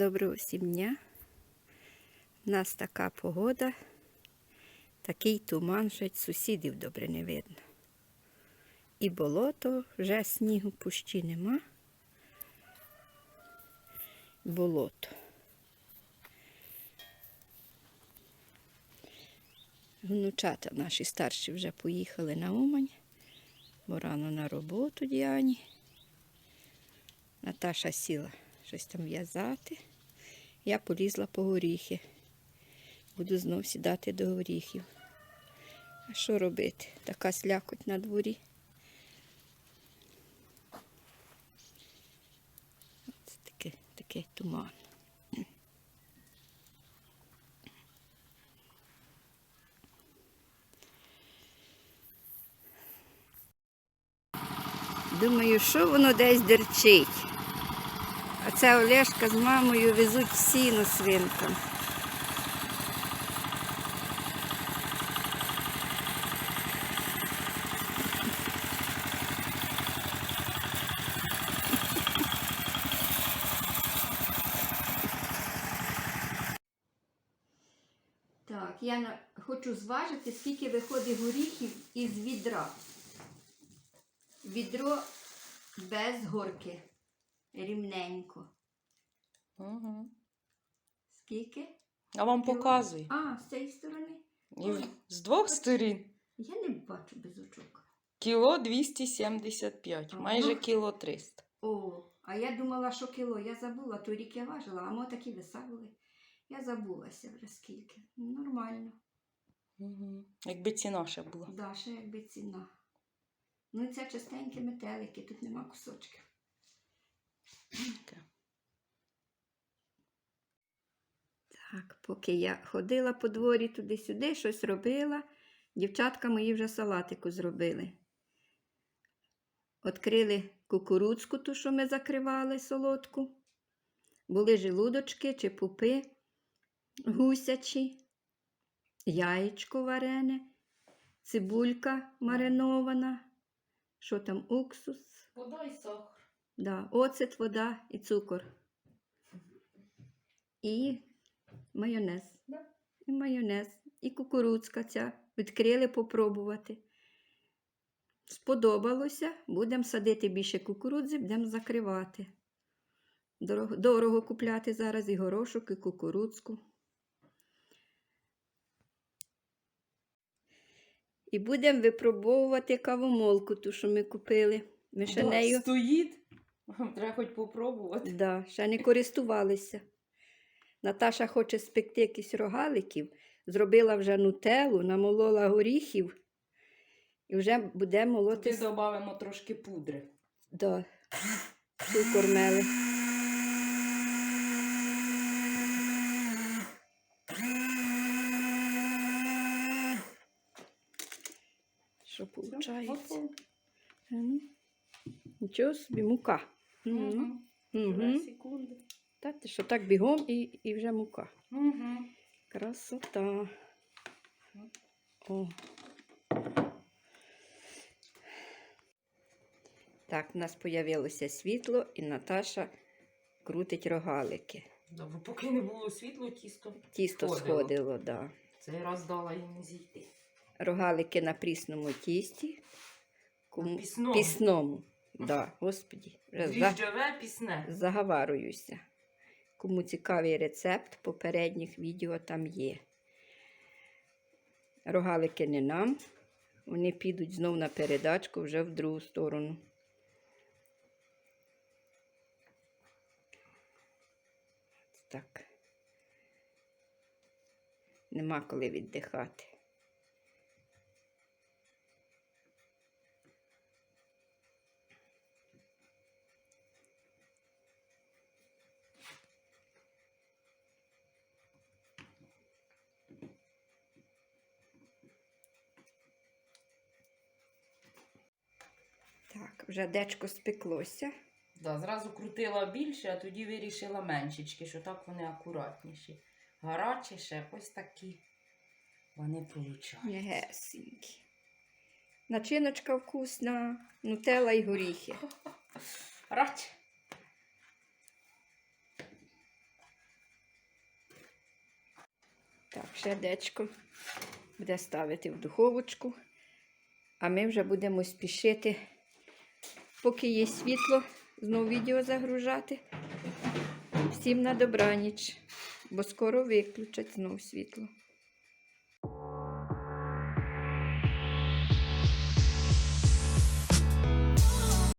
Доброго всім дня. У нас така погода, такий туман, що сусідів добре не видно. І болото, вже снігу пущі нема. Болото. Внучата наші старші вже поїхали на Умань, бо рано на роботу Діані. Наташа сіла щось там в'язати. Я полізла по горіхи. Буду знов сідати до горіхів. А що робити? Така слякоть на дворі. Це таке, такий туман. Думаю, що воно десь дерчить. А це Олешка з мамою везуть сіно свинкам. Так, я на- хочу зважити, скільки виходить горіхів із відра. Відро без горки. Рівненько. Угу. Скільки? А вам показую. А, з цієї сторони? І з двох сторін. Я не бачу без очок. Кіло 275, Ага. майже кіло 300. О, а я думала, що кіло. Я забула, той рік я важила, а ми такі веса були. Я забулася вже скільки. Нормально. Угу. Якби ціна ще була. Да, ще якби ціна. Ну і це частенькі метелики, тут нема кусочків. Так, поки я ходила по дворі туди-сюди, щось робила, дівчатка мої вже салатику зробили. Открили кукурудзку, ту, що ми закривали солодку. Були желудочки чи пупи гусячі, яєчко варене, цибулька маринована, що там, уксус, Вода і сахар. Да, оцет, вода і цукор. І майонез. Да. І майонез. І кукурудзка ця. Відкрили попробувати. Сподобалося. Будемо садити більше кукурудзи, будемо закривати. Дорого, дорого купляти зараз і горошок, і кукурудзку. І будемо випробовувати кавомолку, ту, що ми купили. Ми ще нею Стоїть. Треба хоч попробувати. Да, ще не користувалися. Наташа хоче спекти якісь рогаликів, зробила вже нутелу, намолола горіхів і вже буде молоти Туди додамо трошки пудри. да, цукор мели. Що виходить? Нічого собі, мука. Угу. Угу. Секунди. Та ти що так бігом і, і вже мука. Угу. Красота. О. Так, в нас з'явилося світло, і Наташа крутить рогалики. Добре, поки не було світло, тісто. Тісто Сходило. сходило, да. Цей раз дала їм зійти. Рогалики на прісному тісті. Кому... Пісному. Пісному. Да, господі. Вже за... Пісне. заговарююся. Кому цікавий рецепт, попередніх відео там є. Рогалики не нам. Вони підуть знов на передачку вже в другу сторону. Так. Нема коли віддихати. вже дечко спеклося. Да, Зразу крутила більше, а тоді вирішила меншечки, що так вони акуратніші. Гарячі ще ось такі вони получають. Начиночка вкусна, нутела і горіхи. Рач. Так, ще дечко буде ставити в духовочку, а ми вже будемо спішити поки є світло, знову відео загружати. Всім на добраніч, бо скоро виключать знову світло.